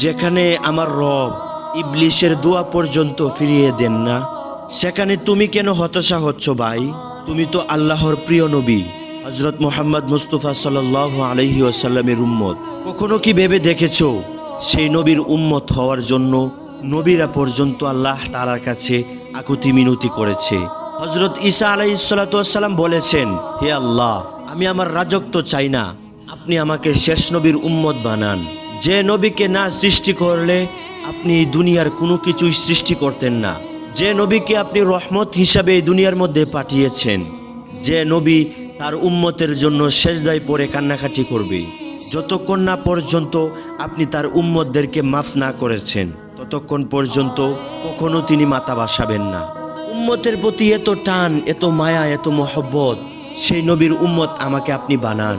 যেখানে আমার রব ইবলিশের দোয়া পর্যন্ত ফিরিয়ে দেন না, সেখানে তুমি কেন হতাশা হচ্ছ ভাই? তুমি তো আল্লাহর প্রিয় নবী হজরত মোহাম্মদ মুস্তফা সাল আলহি আসাল্লামের উম্মত। কখনো কি ভেবে দেখেছ সেই নবীর উম্মত হওয়ার জন্য নবীরা পর্যন্ত আল্লাহ তালার কাছে আকুতি মিনতি করেছে? হজরত ঈসা আলাই সাল্লাম বলেছেন, হে আল্লাহ, আমি আমার রাজত্ব চাই না। আপনি আমাকে শেষ নবীর উম্মত বানান। যে নবীকে না সৃষ্টি করলে আপনি দুনিয়ার কোনো কিছুই সৃষ্টি করতেন না। যে নবীকে আপনি রহমত হিসাবে দুনিয়ার মধ্যে পাঠিয়েছেন, যে নবী তার উম্মতের জন্য শেষদায় পরে কান্নাকাটি করবে। যতক্ষণ না পর্যন্ত আপনি তার উম্মতদেরকে মাফ না করেছেন, ততক্ষণ পর্যন্ত কখনো তিনি মাথা বাসাবেন না। উম্মতের প্রতি এত টান, এত মায়া, এত মহব্বত, সেই নবীর উম্মত আমাকে আপনি বানান।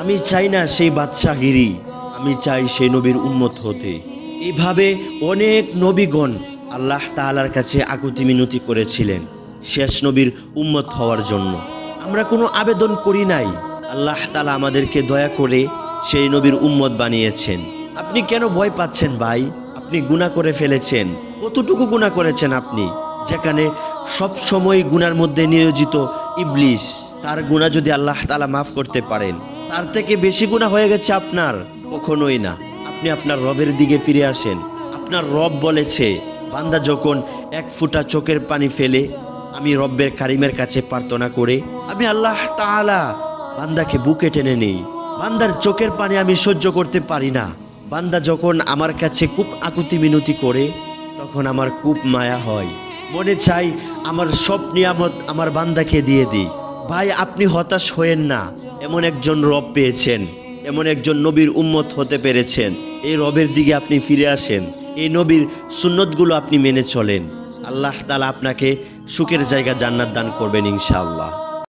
আমি চাই না সেই বাদশাহগিরি আমি চাই সেই নবীর উম্মত হতে। এভাবে অনেক নবীগণ আল্লাহ তাআলার কাছে আকুতি মিনতি করেছিলেন শেষ নবীর উন্মত হওয়ার জন্য। আমরা কোনো আবেদন করি নাই। আল্লাহ তালা আমাদেরকে দয়া করে সেই নবীর উম্মত বানিয়েছেন। আপনি কেন ভয় পাচ্ছেন ভাই? আপনি গুনাহ করে ফেলেছেন। কতটুকু গুনাহ করেছেন আপনি? যেখানে সব সময় গুনার মধ্যে নিয়োজিত ইবলিস, তার গুনাহ যদি আল্লাহ তালা মাফ করতে পারেন, তার থেকে বেশি গুনাহ হয়ে গেছে আপনার। কখনোই না। আপনি আপনার রবের দিকে ফিরে আসেন। আপনার রব বলেছে, বান্দা যখন এক ফুটা চোখের পানি ফেলে, আমি রব্বের কারিমের কাছে প্রার্থনা করে, আমি আল্লাহ তাআলা বান্দাকে বুকে টেনে নেই। বান্দার চোখের পানি আমি সহ্য করতে পারি না। বান্দা যখন আমার কাছে খুব আকুতি মিনতি করে, তখন আমার খুব মায়া হয়। মনে চাই, আমার সব নিয়ামত আমার বান্দাকে দিয়ে দিই। ভাই, আপনি হতাশ হয়েন না। এমন একজন রব পেয়েছেন। এমন একজন নবীর উম্মত হতে পেরেছেন। এই রবের দিকে আপনি ফিরে আসেন। এই নবীর সুন্নতগুলো আপনি মেনে চলেন। আল্লাহ তালা আপনাকে সুখের জায়গা জান্নাত দান করবেন ইনশাআল্লাহ।